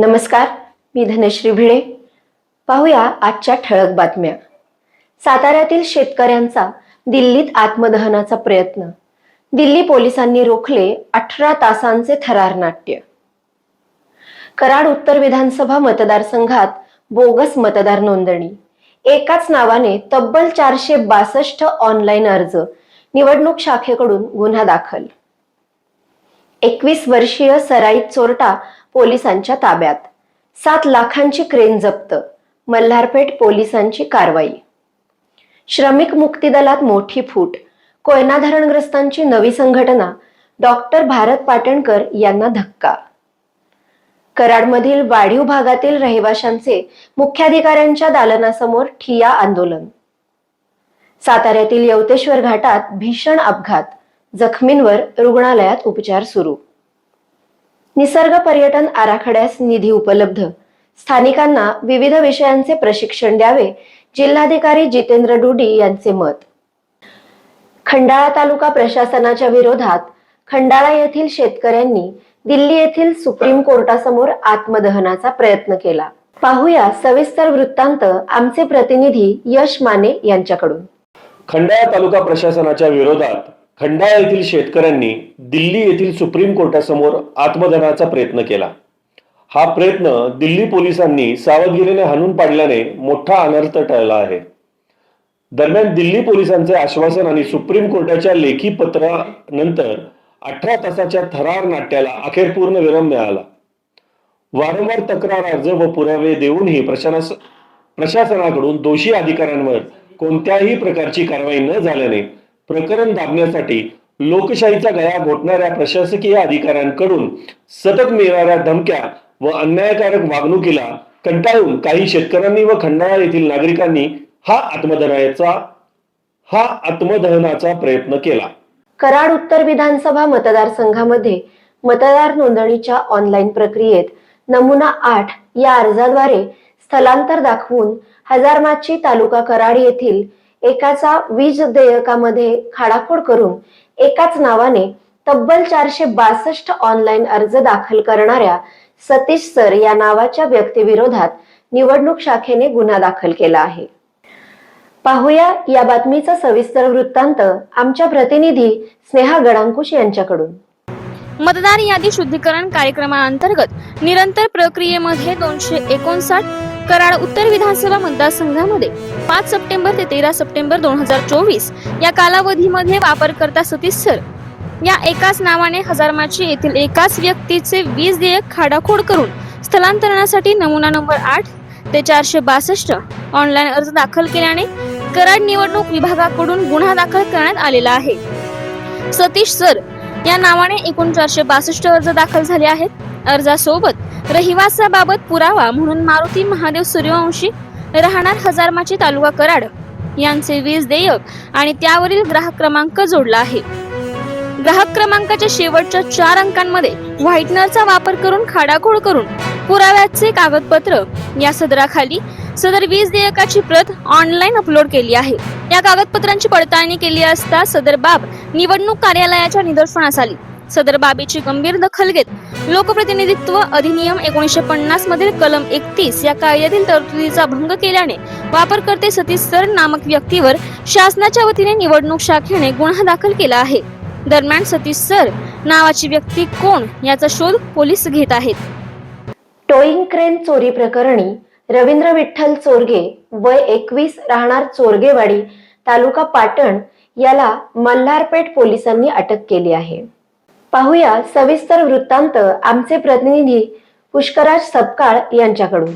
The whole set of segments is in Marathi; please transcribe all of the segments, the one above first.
नमस्कार मी धनश्री भिडे. पाहूया आजच्या ठळक बातम्या. साताऱ्यातील शेतकऱ्यांचा दिल्लीत आत्मदहनाचा प्रयत्न. दिल्ली पोलिसांनी रोखले अठरा तासांचे थरार नाट्य. कराड उत्तर विधानसभा मतदारसंघात बोगस मतदार नोंदणी. एकाच नावाने तब्बल चारशे बासष्ट ऑनलाईन अर्ज. निवडणूक शाखेकडून गुन्हा दाखल. एकवीस वर्षीय सराईत चोरटा पोलिसांच्या ताब्यात. सात लाखांची क्रेन जप्त मल्हारपेठ पोलिसांची कारवाई. श्रमिक मुक्ती दलात मोठी फूट कोयना धरणग्रस्तांची नवी संघटना डॉक्टर भारत पाटणकर यांना धक्का. कराडमधील वाढीव भागातील रहिवाशांचे मुख्याधिकाऱ्यांच्या दालनासमोर ठिया आंदोलन. साताऱ्यातील यवतेश्वर घाटात भीषण अपघात जखमींवर रुग्णालयात उपचार सुरू. निसर्ग पर्यटन आराखड्यास निधी उपलब्ध. स्थानिकांना विविध विषयांचे प्रशिक्षण द्यावे जिल्हाधिकारी जितेंद्र डुडी यांचे मत. खंडाळा तालुका प्रशासनाच्या विरोधात खंडाळा येथील शेतकऱ्यांनी दिल्ली येथील सुप्रीम कोर्टासमोर आत्मदहनाचा प्रयत्न केला. पाहूया सविस्तर वृत्तांत आमचे प्रतिनिधी यश माने यांच्याकडून. खंडाळा तालुका प्रशासनाच्या विरोधात खंडाळा येथील शेतकऱ्यांनी दिल्ली येथील सुप्रीम कोर्टासमोर आत्मदनाचा प्रयत्न केला. हा प्रयत्न दिल्ली पोलिसांनी सावधगिरीने हाणून पाडल्याने मोठा अनर्थ टळला आहे. दरम्यान दिल्ली पोलिसांचे आश्वासन आणि सुप्रीम कोर्टाच्या लेखी पत्रानंतर अठरा तासाच्या थरार नाट्याला अखेर पूर्ण विराम मिळाला. वारंवार तक्रार अर्ज व पुरावे देऊनही प्रशासनाकडून दोषी अधिकाऱ्यांवर कोणत्याही प्रकारची कारवाई न झाल्याने प्रकरण दाबण्यासाठी लोकशाहीचा गळा घोटणाऱ्या प्रशासकीय अधिकाऱ्यांकडून सतत मिळणाऱ्या धमक्या व अन्यायकारक वागणुकीला कंटाळून काही शेतकऱ्यांनी व खंडाळा येथील नागरिकांनी हा आत्मदहनाचा हा आत्मदहनाचा प्रयत्न केला. कराड उत्तर विधानसभा मतदारसंघामध्ये मतदार नोंदणीच्या ऑनलाईन प्रक्रियेत नमुना आठ या अर्जाद्वारे स्थलांतर दाखवून हजारमाची तालुका कराड येथील एकाचा वीज देयकामध्ये खाडाखोड करून एकाच नावाने तब्बल चारशे बासष्ट ऑनलाईन अर्ज दाखल करणाऱ्या सतीश सर या नावाच्या व्यक्तीविरोधात निवडणूक शाखेने गुन्हा दाखल केला आहे. पाहूया या बातमीचा सविस्तर वृत्तांत आमच्या प्रतिनिधी स्नेहा गडांकुश यांच्याकडून. मतदार यादी शुद्धीकरण कार्यक्रमाअंतर्गत निरंतर प्रक्रियेमध्ये दोनशे एकोणसाठ कराड उत्तर विधानसभा मतदारसंघामध्ये पाच सप्टेंबर ते तेरा सप्टेंबर दोन हजार चोवीस या कालावधीमध्ये वापरकर्ता सतीश सर या एकाच नावाने हजारमाची येथील एकाच व्यक्तीचे वीज देयक खाडाखोड करून स्थलांतरणासाठी नमुना नंबर आठ ते चारशे बासष्ट ऑनलाईन अर्ज दाखल केल्याने कराड निवडणूक विभागाकडून गुन्हा दाखल करण्यात आलेला आहे. सतीश सर या नावाने एकूण चारशे बासष्ट अर्ज दाखल झाले आहेत. अर्जासोबत रहिवासाबाबत पुरावा म्हणून मारुती महादेव सूर्यवंशी राहणार हजारमाची तालुका कराड यांचे वीज देयक आणि त्यावरील ग्राहक क्रमांक जोडला आहे. ग्राहक क्रमांकाच्या शेवटच्या चार अंकांमध्ये व्हाईटनरचा वापर करून खाडाखोड करून पुराव्याचे कागदपत्र या सदराखाली सदर वीज देयकाची प्रत ऑनलाईन अपलोड केली आहे. या कागदपत्रांची पडताळणी केली असता सदर बाब निवडणूक कार्यालयाच्या निदर्शनास आली. सदर बाबीची गंभीर दखल घेत लोकप्रतिनिधित्व अधिनियम एकोणीसशे पन्नास मधील कलम एकतीस या कायद्यातील तरतुदीचा भंग केल्याने वापरकर्ते सतीश सर नामक व्यक्तीवर शासनाच्या वतीने निवडणूक शाखेने गुन्हा दाखल केला आहे. दरम्यान सतीश सर नावाची व्यक्ती कोण याचा शोध पोलीस घेत आहेत. टोईंग क्रेन चोरी प्रकरणी रवींद्र विठ्ठल चोरगे वय एकवीस राहणार चोरगेवाडी तालुका पाटण याला मल्हारपेठ पोलिसांनी अटक केली आहे. पाहूया सविस्तर वृत्तांत आमचे प्रतिनिधी पुष्कराज सपकाळ यांच्याकडून.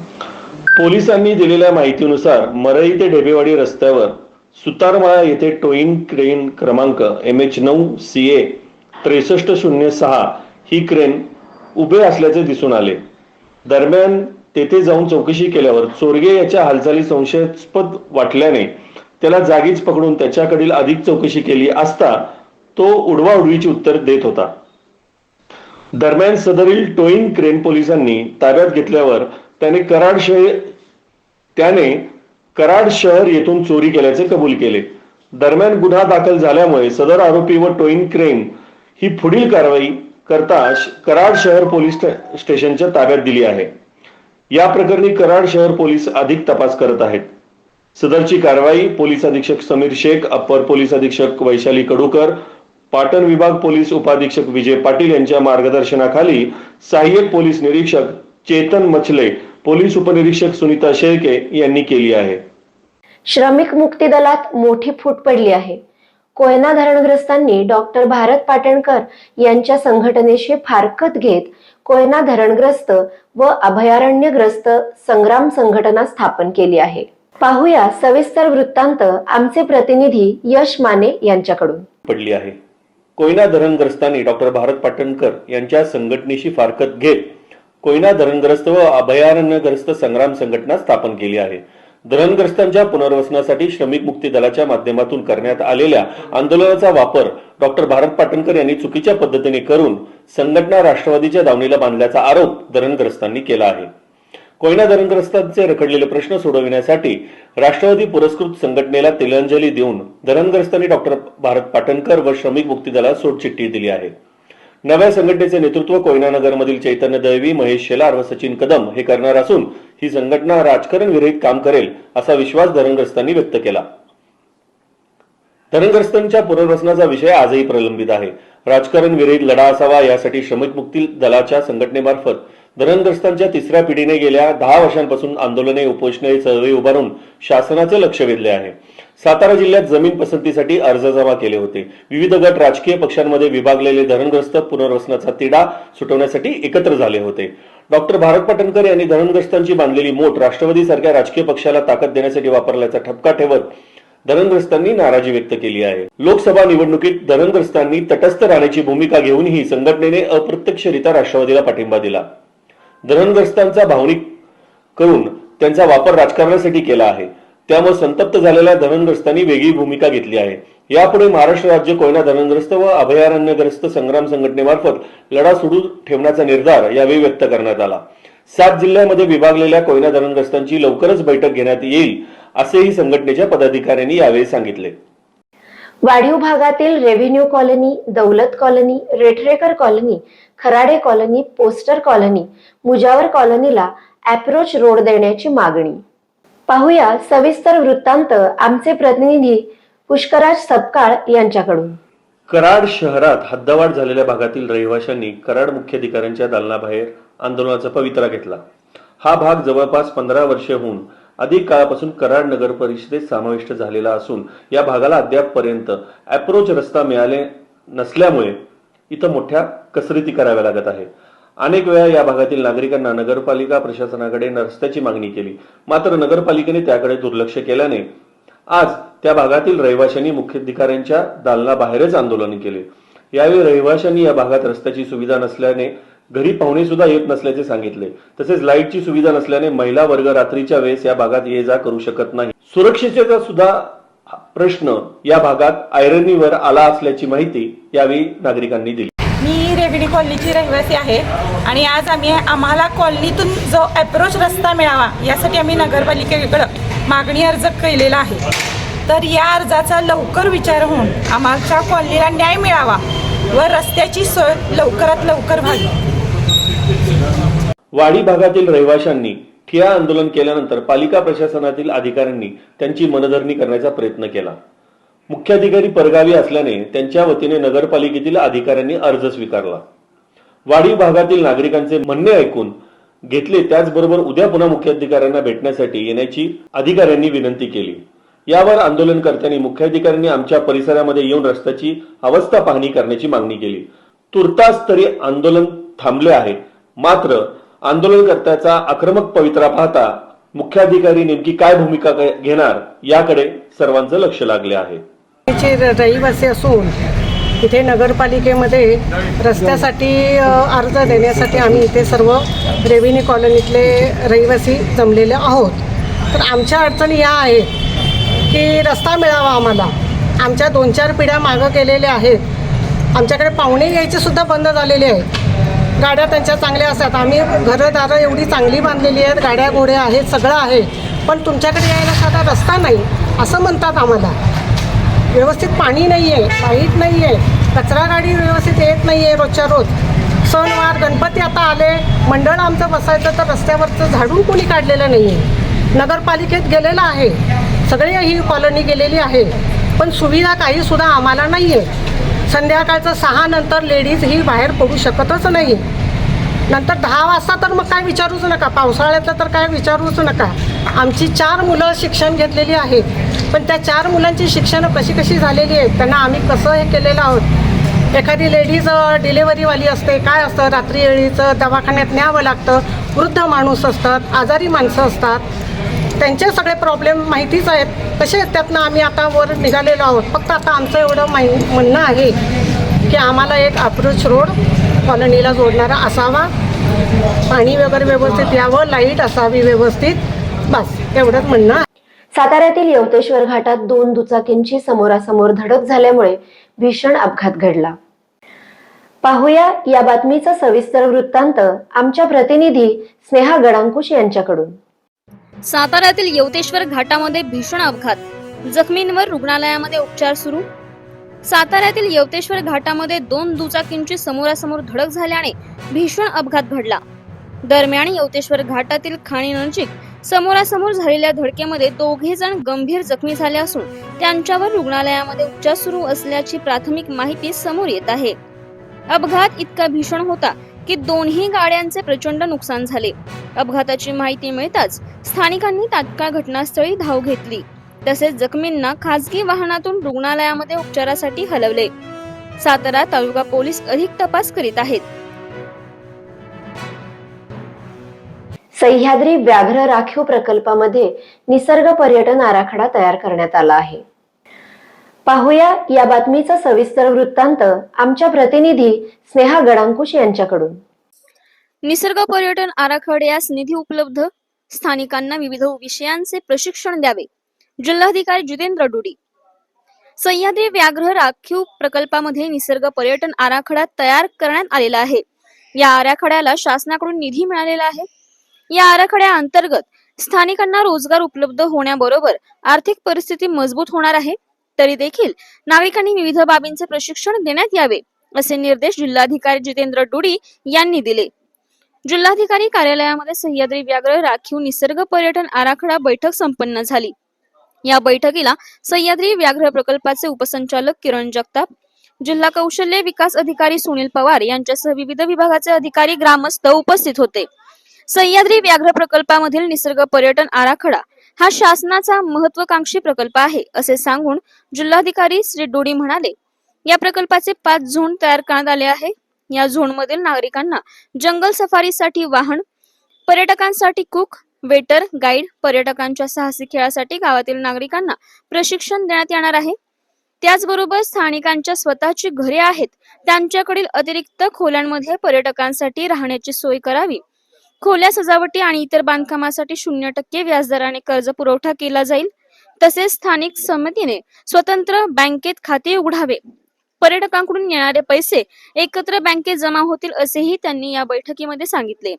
पोलिसांनी दिलेल्या माहितीनुसार मरई ते ढेबेवाडी रस्त्यावर सुतारमाळा येथे टोईंग क्रेन क्रमांक एम एच नऊ सी ए त्रेसष्ट शून्य सहा ही क्रेन उभे असल्याचे दिसून आले. दरम्यान तेथे जाऊन चौकशी केल्यावर चोरगे याच्या हालचाली संशयास्पद वाटल्याने त्याला जागीच पकडून त्याच्याकडील अधिक चौकशी केली असता तो उडवाउडवीची उत्तर देत होता. दरम्यान सदरील टोईंग क्रेन पोलिसांनी ताब्यात घेतल्यावर त्याने कराड शहर त्याने कराड शहर येथून चोरी केल्याचे कबूल केले. दरम्यान गुन्हा दाखल झाल्यामुळे सदर आरोपी व टोईंग क्रेन ही पुढील कारवाई करता कराड शहर पोलीस स्टेशनच्या ताब्यात दिली आहे. या प्रकरणी कराड शहर पोलीस अधिक तपास करत आहेत. सदरची कारवाई पोलीस अधीक्षक समीर शेख अप्पर पोलीस अधीक्षक वैशाली कडूकर पाटण विभाग पोलीस उपाधीक्षक विजय पाटील यांच्या मार्गदर्शनाखाली सहाय्यक पोलीस निरीक्षक चेतन मछले पोलीस उपनिरीक्षक सुनीता शेळके यांनी केली आहे. श्रमिक मुक्ती दलात मोठी फूट पडली आहे. कोयना धरणग्रस्तांनी डॉक्टर भारत पाटणकर यांच्या संघटनेशी फारकत घेत कोयना धरणग्रस्त व अभयारण्यग्रस्त संग्राम संघटना स्थापन केली आहे. पाहूया सविस्तर वृत्तांत आमचे प्रतिनिधी यश माने यांच्याकडून. पडली आहे. कोयना धरणग्रस्तांनी डॉक्टर भारत पाटणकर यांच्या संघटनेशी फारकत घेत कोयना धरणग्रस्त व अभयारण्यग्रस्त संग्राम संघटना स्थापन केली आहे. धरणग्रस्तांच्या पुनर्वसनासाठी श्रमिक मुक्ती दलाच्या माध्यमातून करण्यात आलेल्या आंदोलनाचा वापर डॉक्टर भारत पाटणकर यांनी चुकीच्या पद्धतीने करून संघटना राष्ट्रवादीच्या दावणीला बांधल्याचा आरोप धरणग्रस्तांनी केला आहे. कोयना धरणग्रस्तांचे रखडलेले प्रश्न सोडविण्यासाठी राष्ट्रवादी पुरस्कृत संघटनेला तिलांजली देऊन धरणग्रस्तांनी डॉक्टर भारत पाटणकर व श्रमिक मुक्ती दलाला सोडचिठ्ठी दिली आहे. नव्या संघटनेचे नेतृत्व कोयना नगरमधील चैतन्य दैवी महेश शेलार व सचिन कदम हे करणार असून ही संघटना राजकारण विरहित काम करेल असा विश्वास धरणग्रस्तांनी व्यक्त केला. धरणग्रस्तांच्या पुनर्वसनाचा विषय आजही प्रलंबित आहे. राजकारण विरहित लढा असावा यासाठी श्रमिक मुक्ती दलाच्या संघटनेमार्फत धरणग्रस्तांच्या तिसऱ्या पिढीने गेल्या दहा वर्षांपासून आंदोलने उपोषणे चळवळी उभारून शासनाचे लक्ष वेधले आहे. सातारा जिल्ह्यात जमीन पसंतीसाठी अर्ज जमा केले होते. विविध गट राजकीय पक्षांमध्ये विभागलेले धरणग्रस्त पुनर्वसनाचा तिढा सुटवण्यासाठी एकत्र झाले होते. डॉक्टर भारत पाटणकर यांनी धरणग्रस्तांची बांधलेली मोठ राष्ट्रवादीसारख्या राजकीय पक्षाला ताकद देण्यासाठी वापरल्याचा ठपका ठेवत धरणग्रस्तांनी नाराजी व्यक्त केली आहे. लोकसभा निवडणुकीत धरणग्रस्तांनी तटस्थ राहण्याची भूमिका घेऊनही संघटनेने अप्रत्यक्षरित्या राष्ट्रवादीला पाठिंबा दिला. धरणग्रस्तांचा भावनिक करून त्यांचा वापर राजकारणासाठी केला आहे. त्यामुळे संतप्त झालेल्या धरणग्रस्तांनी वेगळी भूमिका घेतली आहे. यापुढे महाराष्ट्र राज्य कोयना धरणग्रस्त व अभयारण्यग्रस्त संग्राम संघटनेमार्फत लढा सुरू ठेवण्याचा निर्धार यावेळी व्यक्त करण्यात आला. सात जिल्ह्यामध्ये विभागलेल्या कोयना धरणग्रस्तांची लवकरच बैठक घेण्यात येईल असेही संघटनेच्या पदाधिकाऱ्यांनी यावेळी सांगितले. वाढीव भागातील revenue colony Daulat colony Rethrekar colony Kharade colony poster colony Mujawar कॉलनीला approach road देण्याची मागणी. पाहूया सविस्तर वृत्तांत आमचे प्रतिनिधी पुष्कराज सपकाळ यांच्याकडून. कराड शहरात हद्दवाढ झालेल्या भागातील रहिवाशांनी कराड मुख्याधिकाऱ्यांच्या दालनाबाहेर आंदोलनाचा पवित्रा घेतला. हा भाग जवळपास पंधरा वर्षे होऊन अधिक काळापासून कराड नगर परिषदेत समाविष्ट झालेला असून या भागाला अद्यापपर्यंत अप्रोच रस्ता मिळाले नसल्यामुळे इथं मोठ्या कसरती कराव्या लागत आहे. अनेक वेळा या भागातील नागरिकांना नगरपालिका प्रशासनाकडे रस्त्याची मागणी केली. मात्र नगरपालिकेने त्याकडे दुर्लक्ष केल्याने आज त्या भागातील रहिवाशांनी मुख्याधिकाऱ्यांच्या दालनाबाहेरच आंदोलन केले. यावेळी रहिवाशांनी या भागात रस्त्याची सुविधा नसल्याने घरी पाहुणे सुद्धा येत नसल्याचे सांगितले. तसेच लाईटची सुविधा नसल्याने महिला वर्ग रात्रीच्या वेळेस या भागात ये जा करू शकत नाही. सुरक्षेचा सुद्धा प्रश्न या भागात आयरनीवर आला असल्याची माहिती यावेळी नागरिकांनी दिली. मी रेविडी कॉलनीची रहिवासी आहे आणि आज आम्ही आम्हाला कॉलनीतून जो अप्रोच रस्ता मिळावा यासाठी आम्ही नगरपालिकेकडं मागणी अर्ज केलेला आहे. तर या अर्जाचा लवकर विचार होऊन आम्हाला कॉलनीला न्याय मिळावा व रस्त्याची सोय लवकरात लवकर व्हावी. वाडी भागातील रहिवाशांनी ठिया आंदोलन केल्यानंतर पालिका प्रशासनातील अधिकाऱ्यांनी त्यांची मनधरणी करण्याचा प्रयत्न केला. मुख्याधिकारी परगावी असल्याने त्यांच्या वतीने नगरपालिकेतील अधिकाऱ्यांनी अर्ज स्वीकारला. वाडी भागातील नागरिकांचे म्हणणे ऐकून घेतले त्याचबरोबर उद्या पुन्हा मुख्याधिकाऱ्यांना भेटण्यासाठी येण्याची अधिकाऱ्यांनी विनंती केली. यावर आंदोलनकर्त्यांनी मुख्याधिकाऱ्यांनी आमच्या परिसरामध्ये येऊन रस्त्याची अवस्था पाहणी करण्याची मागणी केली. तुर्तास तरी आंदोलन थांबले आहे. मात्र आंदोलनकर्त्याचा आक्रमक पवित्रा पाहता मुख्याधिकारी नेमकी काय भूमिका घेणार याकडे सर्वांचं लक्ष लागले आहे. रहिवासी असून इथे नगरपालिकेमध्ये रस्त्यासाठी अर्ज देण्यासाठी आम्ही इथे सर्व रेव्हेन्यू कॉलनीतले रहिवासी जमलेले आहोत. तर आमच्या अडचणी या आहेत की रस्ता मिळावा आम्हाला. आमच्या दोन चार पिढ्या मागं गेलेल्या आहेत. आमच्याकडे पाहुणे यायचे सुद्धा बंद झालेले आहेत. गाड्या त्यांच्या चांगल्या असतात. आम्ही घरदारं एवढी चांगली बांधलेली आहेत. गाड्या घोड्या आहेत सगळं आहे. पण तुमच्याकडे यायला साधा रस्ता नाही असं म्हणतात आम्हाला. व्यवस्थित पाणी नाही आहे लाइट नाही आहे कचरा गाडी व्यवस्थित येत नाही आहे रोजच्या रोज. सणवार गणपती आता आले. मंडळ आमचं बसायचं तर रस्त्यावरचं झाडून कोणी काढलेलं नाही आहे नगरपालिकेत गेलेलं आहे. सगळे ही कॉलनी गेलेली आहे. पण सुविधा काहीसुद्धा आम्हाला नाही आहे संध्याकाळचं सहा नंतर लेडीज ही बाहेर पडू शकतच नाही. नंतर दहा वाजता तर मग काय विचारूच नका. पावसाळ्यातलं तर काय विचारूच नका. आमची चार मुलं शिक्षण घेतलेली आहेत. पण त्या चार मुलांची शिक्षणं कशी कशी झालेली आहेत त्यांना आम्ही कसं हे केलेलं आहोत? एखादी लेडीज डिलेवरीवाली असते काय असतं? रात्री वेळीचं दवाखान्यात न्यावं लागतं. वृद्ध माणूस असतात आजारी माणसं असतात. त्यांचे सगळे प्रॉब्लेम माहितीच आहेत. कसे त्यातनं आम्ही आता वर निघालेलो आहोत. फक्त आता आमचं एवढं माहि म्हणणं आहे की आम्हाला एक अप्रोच रोड कॉलनीला जोडणारा असावा. पाणी वगैरे व्यवस्थित यावं लाइट असावी व्यवस्थित. बस एवढंच म्हणणं आहे. साताऱ्यातील यवतेश्वर घाटात दोन दुचाकींची समोरासमोर धडक झाल्यामुळे भीषण अपघात घडला. पाहूया या बातमीचा सविस्तर वृत्तांत आमच्या प्रतिनिधी स्नेहा गडांकुश यांच्याकडून. साताऱ्यातील यवतेश्वर घाटामध्ये भीषण अपघात. जखमींवर रुग्णालयामध्ये उपचार सुरू. साताऱ्यातील यवतेश्वर घाटामध्ये दोन दुचाकींची समोरासमोर धडक झाल्याने भीषण अपघात घडला. दरम्यान यवतेश्वर घाटातील खाणी नजीक समोरासमोर झालेल्या धडकेमध्ये दोघे जण गंभीर जखमी झाले असून त्यांच्यावर रुग्णालयामध्ये उपचार सुरू असल्याची प्राथमिक माहिती समोर येत आहे. अपघात इतका भीषण होता की दोन्ही गाड्यांचे प्रचंड नुकसान झाले. अपघाताची माहिती मिळताच स्थानिकांनी तात्काळ घटनास्थळी धाव घेतली. तसेच जखमींना खासगी वाहनातून रुग्णालयामध्ये उपचारासाठी हलवले. सातारा तालुका पोलीस अधिक तपास करीत आहेत. सह्याद्री व्याघ्र राखीव प्रकल्पामध्ये निसर्ग पर्यटन आराखडा तयार करण्यात आला आहे. पाहूया या बातमीचा सविस्तर वृत्तांत आमच्या प्रतिनिधी स्नेहा गडांकुश यांच्याकडून. निसर्ग पर्यटन आराखड्यास निधी उपलब्ध? स्थानिकांना विविध विषयांचे प्रशिक्षण द्यावे. जिल्हाधिकारी जितेंद्र डुडी. सह्याद्री व्याघ्र राखीव प्रकल्पामध्ये निसर्ग पर्यटन आराखडा तयार करण्यात आलेला आहे. या आराखड्याला शासनाकडून निधी मिळालेला आहे. या आराखड्या अंतर्गत स्थानिकांना रोजगार उपलब्ध होण्याबरोबर आर्थिक परिस्थिती मजबूत होणार आहे. तरी देखील नाविकांनी विविध बाबींचे प्रशिक्षण देण्यात यावे असे निर्देश जिल्हाधिकारी जितेंद्र डुडी यांनी दिले. जिल्हाधिकारी कार्यालयामध्ये सह्याद्री व्याघ्र राखीव निसर्ग पर्यटन आराखडा बैठक संपन्न झाली. या बैठकीला सह्याद्री व्याघ्र प्रकल्पाचे उपसंचालक किरण जगताप जिल्हा कौशल्य विकास अधिकारी सुनील पवार यांच्यासह विविध विभागाचे अधिकारी ग्रामस्थ उपस्थित होते. सह्याद्री व्याघ्र प्रकल्पामधील निसर्ग पर्यटन आराखडा हा शासनाचा महत्वाकांक्षी प्रकल्प आहे असे सांगून जिल्हाधिकारी श्री डोडी म्हणाले या प्रकल्पाचे पाच झोन तयार करण्यात आले आहे. या झोन मधील नागरिकांना जंगल सफारीसाठी वाहन पर्यटकांसाठी कुक वेटर गाईड पर्यटकांच्या साहसी खेळासाठी गावातील नागरिकांना प्रशिक्षण देण्यात येणार आहे. त्याचबरोबर स्थानिकांच्या स्वतःची घरे आहेत. त्यांच्याकडील अतिरिक्त खोल्यांमध्ये पर्यटकांसाठी राहण्याची सोय करावी. खोल्या सजावटी आणि इतर बांधकामासाठी शून्य टक्के व्याजदराने कर्ज पुरवठा केला जाईल. तसेच स्थानिक समितीने स्वतंत्र बँकेत खाते उघडावे. पर्यटकांकडून येणारे पैसे एकत्र बँकेत जमा होतील असेही त्यांनी या बैठकीमध्ये सांगितले.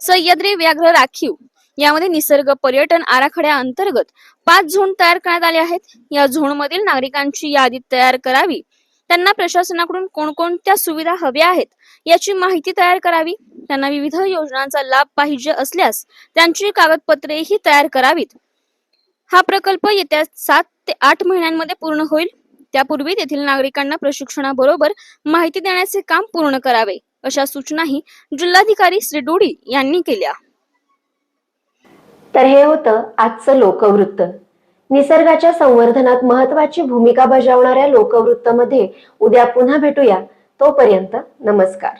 सह्याद्री व्याघ्र राखीव यामध्ये निसर्ग पर्यटन आराखड्या अंतर्गत पाच झोन तयार करण्यात आले आहेत. या झोन मधील नागरिकांची यादी तयार करावी. त्यांना प्रशासनाकडून कोणकोणत्या सुविधा हव्या आहेत याची माहिती तयार करावी. त्यांना विविध योजनांचा लाभ पाहिजे असल्यास त्यांची कागदपत्रेही तयार करावीत. हा प्रकल्प येत्या सात ते आठ महिन्यांमध्ये पूर्ण होईल. त्यापूर्वी तेथील नागरिकांना प्रशिक्षणाबरोबर माहिती देण्याचे काम पूर्ण करावे अशा सूचनाही जिल्हाधिकारी श्री डोडी यांनी केल्या. तर हे होतं आजचं लोकवृत्त. निसर्गाच्या संवर्धनात महत्वाची भूमिका बजावणाऱ्या लोकवृत्तमध्ये उद्या पुन्हा भेटूया. तोपर्यंत नमस्कार.